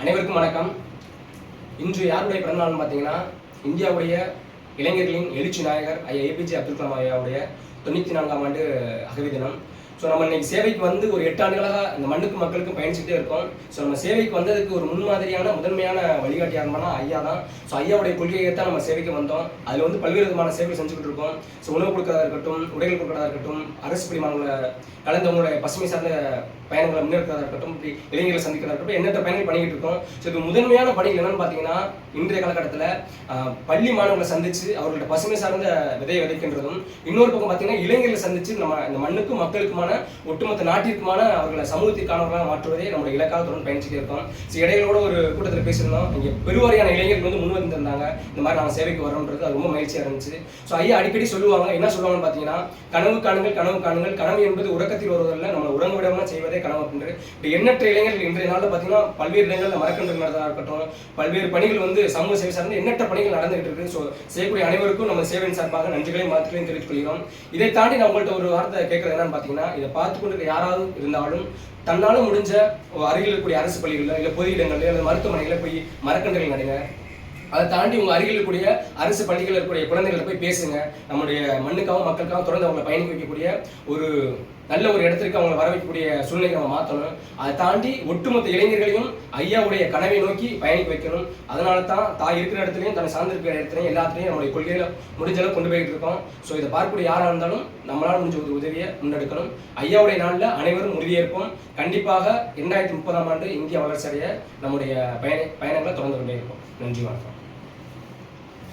அனைவருக்கும் வணக்கம். இன்று யாருடைய பிறந்தநாள்னு பார்த்தீங்கன்னா இந்தியாவுடைய இளைஞர்களின் எழுச்சி நாயகர் ஐயா ஏபிஜே அப்துல் கலாம் ஐயாவுடைய தொண்ணூற்றி நான்காம் ஆண்டு அகவி தினம் ஸோ நம்ம இன்னைக்கு சேவைக்கு வந்து ஒரு எட்டு ஆண்டுகளாக இந்த மண்ணுக்கு மக்களுக்கும் பயணிச்சுட்டே இருக்கோம். ஸோ நம்ம சேவைக்கு வந்ததுக்கு ஒரு முன்மாதிரியான முதன்மையான வழிகாட்டி யாருன்னா ஐயா தான். ஸோ ஐயாவுடைய கொள்கையை தான் நம்ம சேவைக்கு வந்தோம். அதில் வந்து பல்வேறு விதமான சேவை செஞ்சுக்கிட்டு இருக்கோம். ஸோ உணவு கொடுக்கறதா இருக்கட்டும் உடைகள் கொடுக்கறதா இருக்கட்டும் அரசு பரிமாணங்களை கலந்தவங்களுடைய பசுமை சார்ந்த பயணங்களை முன்னெடுக்கிறதா இருக்கட்டும் இப்படி இளைஞர்களை சந்திக்கிறதா இருக்கட்டும் எண்ணற்ற பயணங்கள் பண்ணிக்கிட்டு இருக்கோம். ஸோ இது முதன்மையான பணிகள் என்னன்னு பார்த்தீங்கன்னா இன்றைய காலகட்டத்தில் பள்ளி மாணவர்களை சந்திச்சு அவர்களோட பசுமை சார்ந்த விதையை விதைக்கின்றதும் இன்னொரு பக்கம் பார்த்தீங்கன்னா இளைஞர்களை சந்திச்சு நம்ம இந்த மண்ணுக்கும் மக்களுக்குமான ஒட்டுமொத்த நாட்டிற்குமான அவர்களை சமூகத்திற்கானவர்களாக மாற்றுவதே நம்முடைய இலக்காக தொடர்ந்து பயணிச்சுட்டே இருக்கோம். ஸோ இடையிலோட ஒரு கூட்டத்தில் பேசியிருந்தோம். இங்கே பெருவாரியான இளைஞர்கள் வந்து முன் வந்திருந்தாங்க. இந்த மாதிரி நாங்கள் சேவைக்கு வரோன்றது அது ரொம்ப மகிழ்ச்சியாக இருந்துச்சு. ஸோ ஐயா அடிக்கடி சொல்லுவாங்க. என்ன சொல்லுவாங்கன்னு பார்த்தீங்கன்னா கனவு காணுங்கள் கனவு காணுங்கள். கனவு என்பது உறக்கத்தில் வருவதில் நம்ம உறங்க விடாம செய்வதே கனவு அப்படின்றது இப்போ எண்ணற்ற இளைஞர்கள் இன்றைய நாளில் பார்த்தீங்கன்னா பல்வேறு இடங்களில் மரக்கன்று நடந்ததாக இருக்கட்டும் பல்வேறு பணிகள் வந்து சமூக சேவை சார்ந்து எண்ணற்ற பணிகள் நடந்துகிட்டு இருக்கு. ஸோ செய்யக்கூடிய அனைவருக்கும் நம்ம சேவையின் சார்பாக நன்றிகளையும் வாழ்த்துக்களையும் தெரிவித்துக் கொள்கிறோம். இதை தாண்டி நான் உங்கள்கிட்ட ஒரு வார்த்தை கேட்கறது என்னன்னு பார்த்தீங்கன்னா இதை பார்த்து கொண்டு யாராவது இருந்தாலும் தன்னால முடிஞ்ச அருகில் இருக்கக்கூடிய அரசு பள்ளிகளில் இல்லை பொது இடங்களில் அல்லது மருத்துவமனைகளில் போய் மரக்கன்றுகள் நடுங்க. அதை தாண்டி உங்க அருகில் இருக்கக்கூடிய அரசு பள்ளிகள் இருக்கக்கூடிய குழந்தைகளை போய் பேசுங்க. நம்முடைய மண்ணுக்காகவும் மக்களுக்காகவும் தொடர்ந்து அவங்களை பயணிக்க வைக்கக்கூடிய ஒரு நல்ல ஒரு இடத்திற்கு அவங்களை வர வைக்கக்கூடிய சூழ்நிலை நம்ம மாற்றணும். அதை தாண்டி ஒட்டுமொத்த இளைஞர்களையும் ஐயாவுடைய கனவை நோக்கி பயணிக்க வைக்கணும். அதனால தான் தான் இருக்கிற இடத்துலையும் தன்னை சார்ந்திருக்கிற இடத்துலையும் எல்லாத்துலையும் நம்மளுடைய கொள்கையில முடிஞ்ச அளவு கொண்டு போயிட்டு இருக்கோம். ஸோ இதை பார்க்கக்கூடிய யாராக இருந்தாலும் நம்மளால் முடிஞ்ச ஒரு உதவியை முன்னெடுக்கணும். ஐயாவுடைய நாளில் அனைவரும் உறுதியேற்போம். கண்டிப்பாக இரண்டாயிரத்தி முப்பதாம் ஆண்டு இந்தியா வளர்ச்சி அடைய நம்முடைய பயண பயணங்களை தொடர்ந்து கொண்டே இருப்போம். நன்றி வணக்கம்.